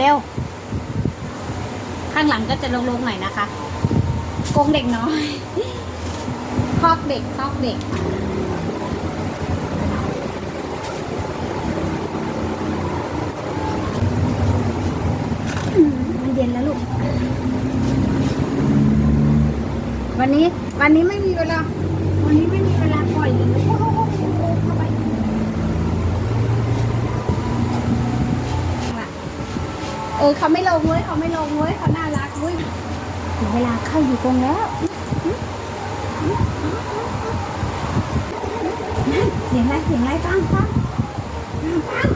เร็วๆ ข้างหลังก็จะโล่งๆหน่อยนะคะกงเด็กน้อยคอกเด็กคอกเด็กมมันเย็นแล้วลูก วันนี้ วันนี้ไม่มีเวลา เออเขาไม่ลงเว้ยเขาไม่ลงเว้ยเขาน่ารักเว้ยถึงเวลาเข้าอยู่ตรงแล้วเสียงอะไรเสียงอะไรฟังฟังฟังฟัง